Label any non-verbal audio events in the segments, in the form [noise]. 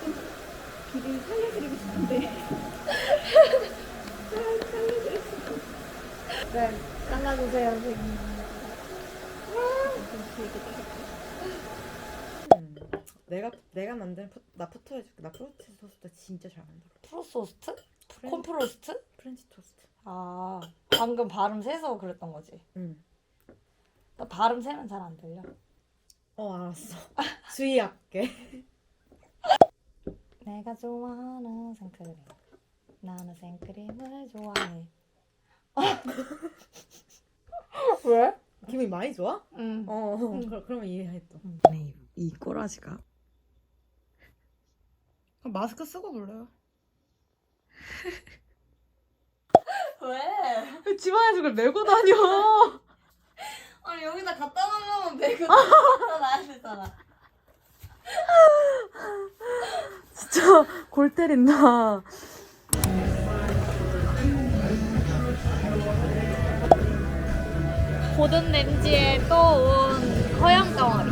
조금 길을 살려드리고 싶은데 네, 잘라주세요 선생님 음, 내가 내가 만든 푸, 나프터 해줄게. 나 프로스트 소스도 진짜 잘 만들어. 프로소스트? 프렌- 콘프로스트? 프렌치 토스트. 아 방금 발음 세서 그랬던 거지. 응. 나 발음 세면 잘 안 들려. 어 알았어. [laughs] 주의할게. 내가 좋아하는 생크림. 나는 생크림을 좋아해. [laughs] 왜? 기분이 많이 좋아? 응. 어. 그럼 그러면 이해해 또. 네, 이 꼬라지가. 그럼 마스크 쓰고 불러요. [laughs] 왜? 집안에서 그걸 메고 다녀. [laughs] 아니 여기다 갖다 놓으면 갖다 놔야 되잖아. 진짜 [laughs] 골 때린다. 고든 램지에 또온 허영 덩어리.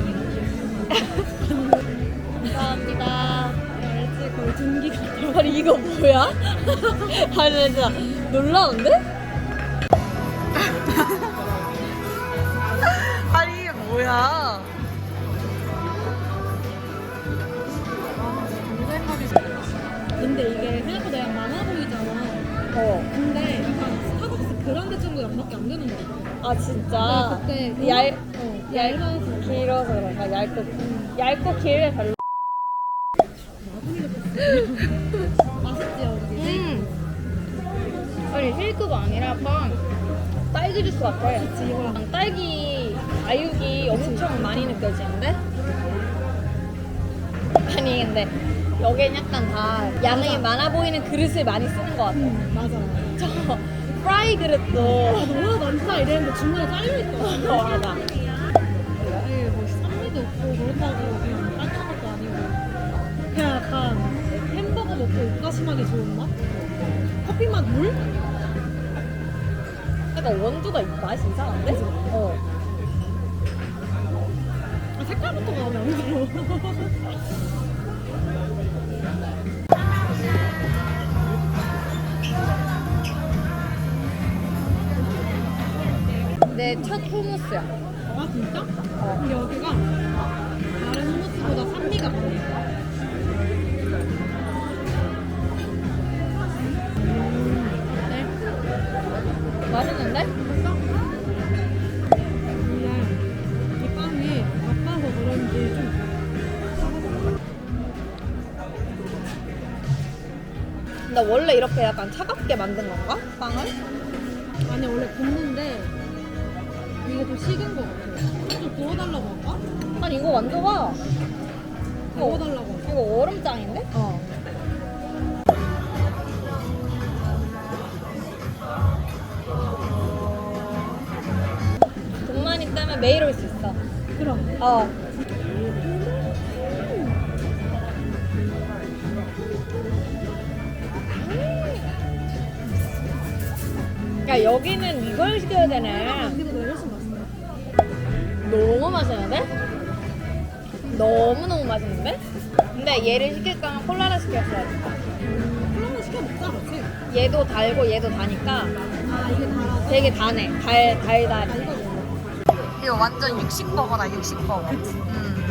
감사합니다. 램지 준기 같아. 아니 이거 뭐야? [laughs] 아니 진짜 놀라운데? [laughs] 아니 이게 뭐야? 근데 이게 생각보다 약간 많아 보이잖아. 어. 근데 약간 스타벅스 그란데 정도 양밖에 안 되는 거야. 아 진짜. 그때 그- 얇 어, 얇- 얇아서 길어서 그런가 얇고 얇고 길면 별로. 맛있지 여기. 음. 아니 쉐이크가 아니라 약간 딸기 주스 같아. 그치 이거 약간 딸기 과육이 엄청 많이 느껴지는데? 아니 근데 여기는 약간 다 양이 많아 보이는 그릇을 많이 쓰는 것 같아. 음, 맞아. 저 프라이 그릇도 아, 너무 많다 이랬는데 중간에 잘려 있다. 어, 맞아. 이게 뭐 산미도 없고 그렇다고 그냥 깔끔한 것도 아니고 그냥 약간 햄버거 먹고 입가심하기 좋은 맛? 커피 맛 물? 약간 원두가 맛이 이상한데? 어. 아, 색깔부터가 마음에 안 들어. [laughs] 내 첫 후무스야. 아 진짜? 어. 근데 여기가 다른 후무스보다 산미가 많아. 원래 이렇게 약간 차갑게 만든 건가? 빵을? 아니 원래 굽는데 이게 좀 식은 거 같아. 좀 구워달라고 할까? 아니 이거 완전 와. 구워달라고 할까? 이거 얼음장인데? 어. 돈만 있다면 매일 올 수 있어. 그럼. 어. 야 여기는 이걸 시켜야 되네. 너무 맛있는데? 너무 너무 맛있는데? 근데 얘를 시킬 거면 콜라를 시켰어야지. 콜라만 시켜 먹자, 그렇지? 얘도 달고 얘도 다니까 아 이게 달아서. 되게 다네. 달 달달. 아 이거. 이거 완전 육식버거다 육식버거. 음.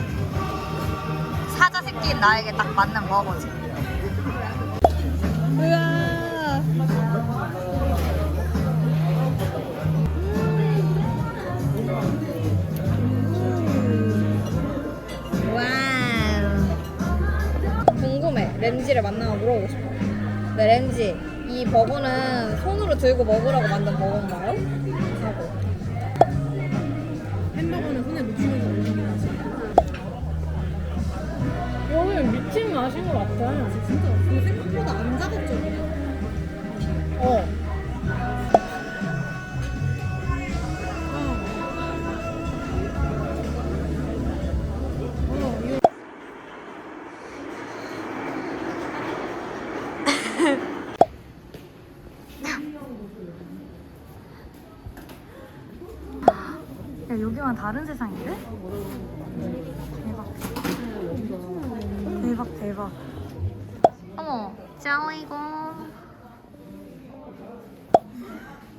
사자 새끼인 나에게 딱 맞는 버거지. 우와. 램지를 만나면 물어보고 싶어. 네, 램지. 이 버거는 손으로 들고 먹으라고 만든 버거인가요? 하고. 햄버거는 손에 묻히면서 먹는 거지. 여기 미친 맛인 것 같아. 진짜 생각보다 안. 어. 어, 다른 세상인데? 대박. 대박, 대박. 어머, 짱이고.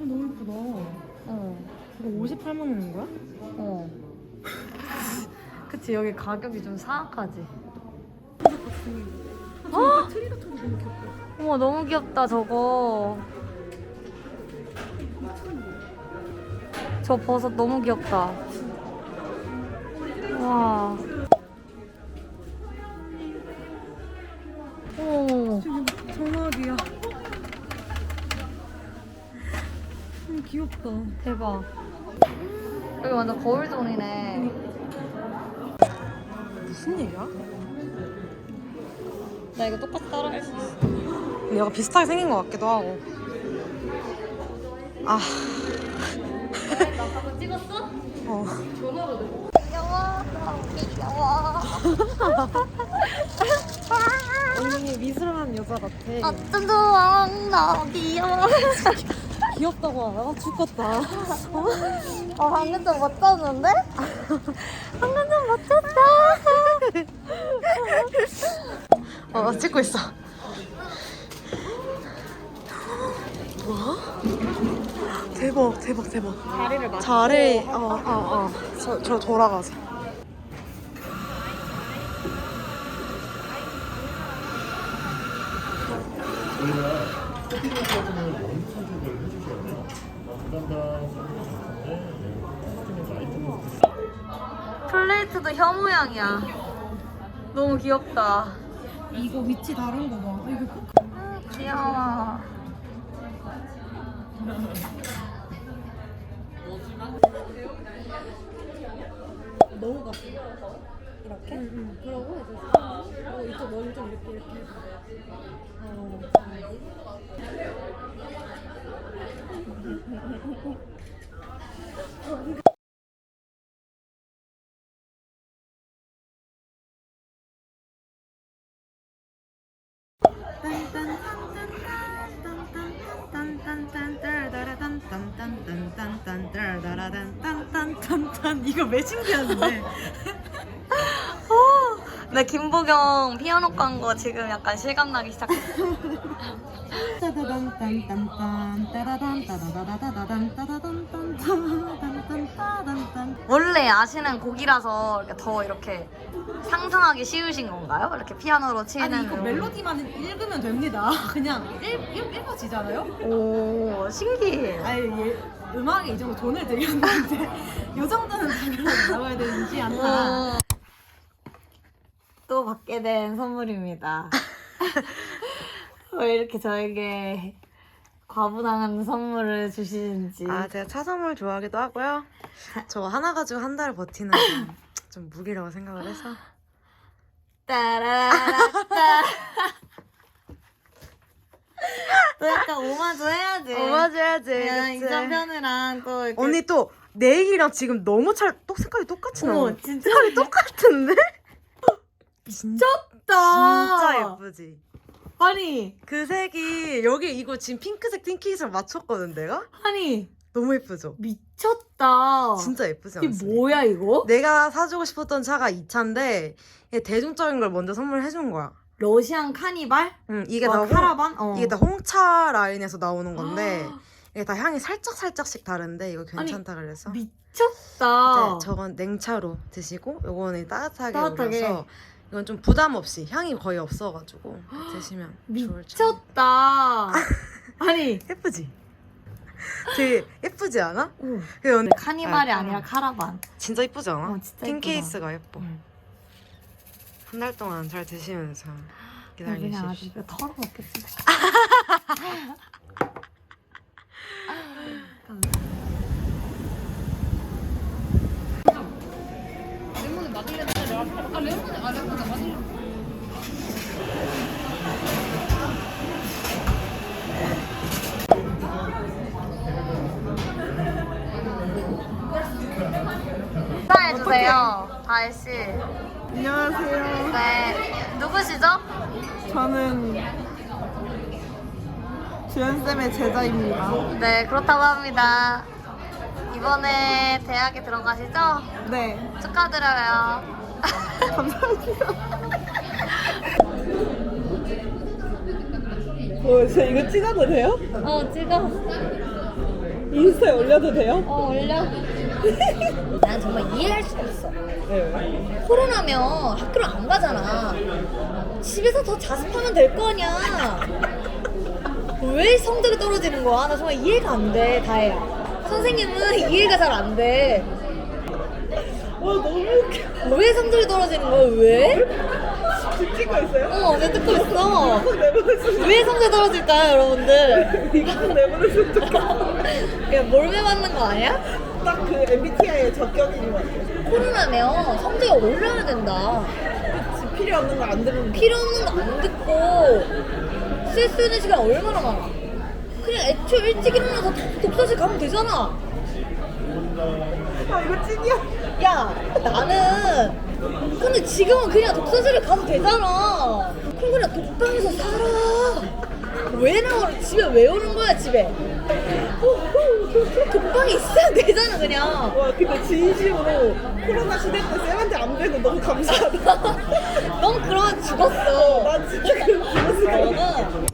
너무 예쁘다. 이거 58만 원인 거야? 어. 그치 여기 가격이 좀 사악하지. 아, 트리 같은 거 너무 귀엽다. 어머 너무 귀엽다 저거. 저 버섯 너무 귀엽다. 와. 오. 정말이야. 너무 귀엽다. 대박. 여기 완전 거울존이네. 무슨 얘기야? 나 이거 똑같이 따라할 수 있어. 얘가 비슷하게 생긴 것 같기도 하고. 아, 나 방금 찍었어? 어. 귀여워. 귀여워. 언니 미술하는 여자 같아. 어쩜 좋아. 너무 귀여워. 귀엽다고 하다가 죽겠다. 어, 방금 좀 멋졌는데? 방금 좀 멋졌다. [laughs] 어, 찍고 있어. 뭐야? 대박, 대박, 대박. 다리를 맞 자리, 어, 어, 어. 저, 저 돌아가자. 저희가 커피 같은 원 선택을 해주셔야 부담당 서비스 네, 아이템을 플레이트도 혀 모양이야. 너무 귀엽다. 이거 위치 다른 거 봐. 이거 귀여워. 너무 같아. 이렇게? 응, 응. 그러고 이제 어, 이쪽 머리 좀 이렇게 이렇게. 어. 이거 왜 신기한데? 내 김보경 피아노 깐거 지금 약간 실감 나기 시작했어. 원래 아시는 곡이라서 이렇게 더 이렇게 상상하기 쉬우신 건가요? 이렇게 피아노로 치는. 아니 이거. 멜로디만 읽으면 됩니다. 그냥 읽, 읽, 읽어지잖아요? 오 신기해. 아니 얘, 음악에 이 정도 돈을 들였는데 [laughs] 이 정도는 당연히 나와야 되는지 않나. 음. 또 받게 된 선물입니다. [laughs] 왜 이렇게 저에게 과분한 선물을 주시는지. 아 제가 차 선물 좋아하기도 하고요. 저 하나 가지고 한 달을 버티는 게좀 무기라고 생각을 해서. 따라라라 따. 또 약간 오마주 해야지. 그냥 인천편이랑 또 이렇게. 언니 또내 얘기랑 지금 너무 잘, 또 색깔이 똑같이 나와. 어머, 진짜 색깔이 똑같은데? [laughs] 진짜 다 진짜 예쁘지. 아니, 그 색이 여기 이거 지금 핑크색 틴키스랑 맞췄거든 내가. 아니 너무 예쁘죠? 미쳤다. 진짜 예쁘지 이게 않습니까? 뭐야 이거? 내가 사주고 싶었던 차가 이 차인데 이게 대중적인 걸 먼저 선물해 준 거야. 러시안 카니발? 응, 이게 와, 다 홍, 카라반? 어. 이게 다 홍차 라인에서 나오는 건데 [gasps] 이게 다 향이 살짝 살짝씩 다른데 이거 괜찮다 그래서 미쳤다. 이제 저건 냉차로 드시고 요거는 따뜻하게, 따뜻하게. 우려서 이건 좀 부담 없이 향이 거의 없어가지고 [gasps] 드시면 좋을. 미쳤다. [laughs] 아니, 예쁘지? 되게 예쁘지 않아? 오. 그 언니 카니발이 아, 아, 니라 카라반. 진짜 예쁘지 않아? 어, 진짜 틴 예쁘다. 케이스가 예뻐. 응. 한 달 동안 잘 드시면서 기다리시죠. 털어먹겠습니다. 축하해주세요, 다혜씨. 안녕하세요. 네. 누구시죠? 저는 주연쌤의 제자입니다. 네, 그렇다고 합니다. 이번에 대학에 들어가시죠? 네. 축하드려요. 감사합니다. [laughs] 어, 저 이거 찍어도 돼요? 어, 찍어. 인스타에 올려도 돼요? 어 올려. 난 정말 이해할 수가 없어. 네. 코로나면 학교를 안 가잖아. 집에서 더 자습하면 될 거 아니야. 왜 성적이 떨어지는 거야? 나 정말 이해가 안 돼, 다혜야. 선생님은 이해가 잘 안 돼. 와 너무 웃겨. 왜 성적이 떨어지는 거야? 왜? 찍고 있어요? 어, 내 듣고 있어. 내보냈으면 [laughs] 왜 성적이 떨어질까요, 여러분들? 이거 내보냈으면 좋겠어. 그냥 몰매 맞는 거 아니야? 딱 그 MBTI의 적격인 것 같아요. 코로나면 성적이 올라야 된다. 그치, 필요 없는 거 안 들으면 필요 없는 거 안 듣고 쓸 수 있는 시간 얼마나 많아. 그냥 애초에 일찍 일어나서 독서실 가면 되잖아. 아 이거 찐이야. 야, 나는 근데 지금은 그냥 독서실을 가도 되잖아. 그럼 그냥 독방에서 살아. 왜 나와? 집에 왜 오는 거야, 집에? 독방에 있어야 되잖아, 그냥. 와 근데 진심으로 코로나 시대 때 쌤한테 안 뵈고 너무 감사하다. [laughs] 넌 그러면 죽었어. 난 진짜 그 모습이 너는